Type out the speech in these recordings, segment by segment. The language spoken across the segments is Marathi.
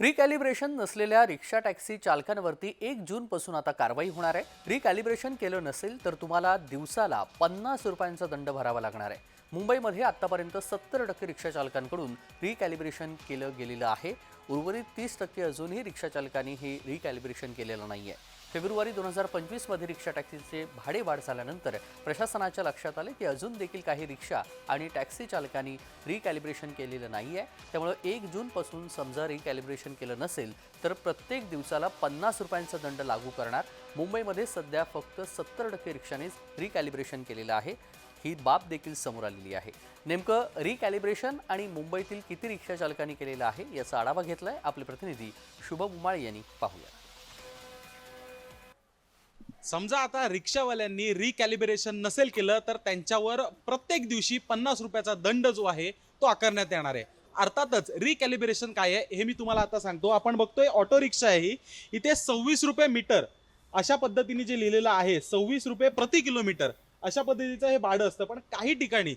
रिकॅलिब्रेशन नसलेल्या रिक्षा टॅक्सी चालकांवरती एक जूनपासून आता कारवाई होणार आहे. रिकॅलिब्रेशन केलं नसेल तर तुम्हाला दिवसाला पन्नास रुपयांचा दंड भरावा लागणार आहे. मुंबईमध्ये आत्तापर्यंत सत्तर टक्के रिक्षा चालकांकडून रिकॅलिब्रेशन केलं गेलेलं आहे. उर्वरित तीस टक्के अजूनही रिक्षा चालकांनी हे रिकॅलिब्रेशन केलेलं नाही आहे फेब्रुवारी दोन हजार पंचवीसमध्ये रिक्षा टॅक्सीचे भाडे वाढ झाल्यानंतर प्रशासनाच्या लक्षात आले की अजून देखील काही रिक्षा आणि टॅक्सी चालकांनी रिकॅलिब्रेशन केलेलं नाही आहे त्यामुळं एक जूनपासून समजा रिकॅलिब्रेशन केलं नसेल तर प्रत्येक दिवसाला पन्नास रुपयांचा दंड लागू करणार. मुंबईमध्ये सध्या फक्त सत्तर टक्के रिक्षानेच रिकॅलिब्रेशन केलेलं आहे. ही बाब देखील समोर आलेली आहे. नेमकं रिकॅलिब्रेशन आणि मुंबईतील किती रिक्षा चालकांनी केलेलं आहे याचा आढावा घेतलाय आपले प्रतिनिधी शुभम उमाळे यांनी पाहूया. समजा आता रिक्षावाल्यांनी रिकॅलिब्रेशन नसेल केलं तर त्यांच्यावर प्रत्येक दिवशी पन्नास रुपयाचा दंड जो आहे तो आकारण्यात येणार आहे. अर्थातच रिकॅलिब्रेशन काय आहे हे मी तुम्हाला आता सांगतो. आपण बघतोय ऑटो रिक्षा आहे ही. इथे सव्वीस रुपये मीटर अशा पद्धतीने जे लिहिलेलं आहे सव्वीस रुपये प्रति किलोमीटर अशा पद्धतीचं हे भाडं असतं. पण काही ठिकाणी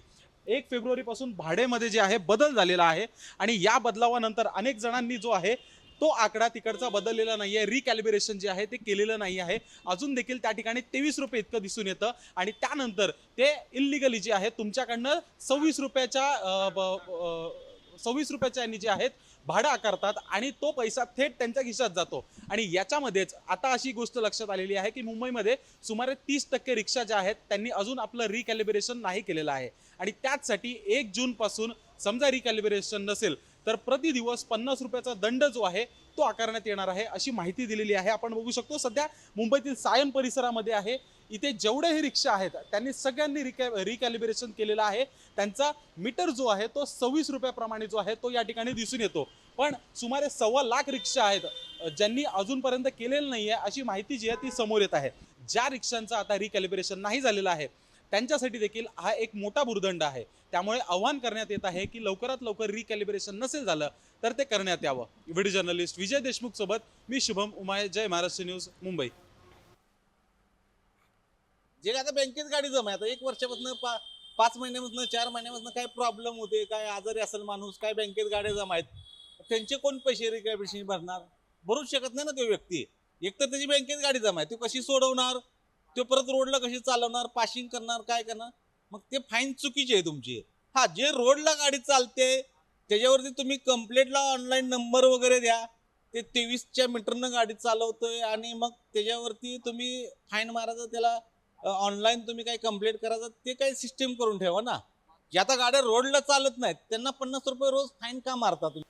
एक फेब्रुवारीपासून भाडेमध्ये जे आहे बदल झालेला आहे. आणि या बदलावानंतर अनेक जणांनी जो आहे तो आकडा तिकडचा बदललेला नाही आहे रिकॅलिब्रेशन जे आहे ते केलेलं नाही आहे. अजून देखील त्या ठिकाणी तेवीस रुपये इतकं दिसून येतं. आणि त्यानंतर ते इल्लिगली जे आहे तुमच्याकडनं सव्वीस रुपयाच्या ब- सव्वीस रुपयाच्या यांनी जे आहेत भाडं आकारतात आणि तो पैसा थेट त्यांच्या खिशात जातो. आणि याच्यामध्येच आता अशी गोष्ट लक्षात आलेली आहे की मुंबईमध्ये सुमारे तीस टक्के रिक्षा ज्या आहेत त्यांनी अजून आपलं रिकॅलिब्रेशन नाही केलेलं आहे. आणि त्याचसाठी एक जूनपासून समजा रिकॅलिब्रेशन नसेल तर प्रति दिवस पन्नास रुपयाचा दंड जो आहे तो आकारण्यात येणार आहे अशी माहिती दिलेली आहे. आपण बघू शकतो सध्या मुंबईतील सायन परिसरामध्ये आहे. इथे जेवढेही रिक्षा आहेत त्यांनी सगळ्यांनी रिकॅ रिकॅलिब्रेशन केलेलं आहे. त्यांचा मीटर जो आहे तो सव्वीस रुपयाप्रमाणे जो आहे तो या ठिकाणी दिसून येतो. पण सुमारे सव्वा लाख रिक्षा आहेत ज्यांनी अजूनपर्यंत केलेलं नाही आहे अशी माहिती जी आहे ती समोर येत आहे. ज्या रिक्षांचं आता रिकॅलिब्रेशन नाही झालेलं आहे त्यांच्यासाठी देखील हा एक मोठा भुर्दंड आहे. त्यामुळे आव्हान करण्यात येत आहे की लवकरात लवकर रिकॅलिब्रेशन नसेल झालं तर ते करण्यात यावं. व्हिडिओ जर्नलिस्ट विजय देशमुख सोबत मी शुभम उमाय जय महाराष्ट्र न्यूज मुंबई. जे काय आता बँकेत गाडी जमा आहे आता एक वर्षापासून पा पाच महिन्यापासून चार महिन्यापासून काय प्रॉब्लेम होते काय आजारी असेल माणूस काय बँकेत गाड्या जमा आहेत त्यांचे कोण पैसे रिकॅबिशन भरणार? भरूच शकत नाही ना तो व्यक्ती. एक तर त्याची बँकेत गाडी जमा आहे ती कशी सोडवणार? ते परत रोडला कशी चालवणार पाशिंग करणार काय करणार? मग ते फाईन चुकीची आहे तुमची. हा जे रोडला गाडी चालते त्याच्यावरती तुम्ही कंप्लेंटला ऑनलाईन नंबर वगैरे द्या. ते तेवीसच्या मीटरनं गाडी चालवतोय आणि मग त्याच्यावरती तुम्ही फाईन मारायचं त्याला ऑनलाईन तुम्ही काही कंप्लेंट करायचं ते काही सिस्टीम करून ठेवा ना. ज्या आता गाड्या रोडला चालत नाहीत त्यांना पन्नास रुपये रोज फाईन का मारता तुम्ही?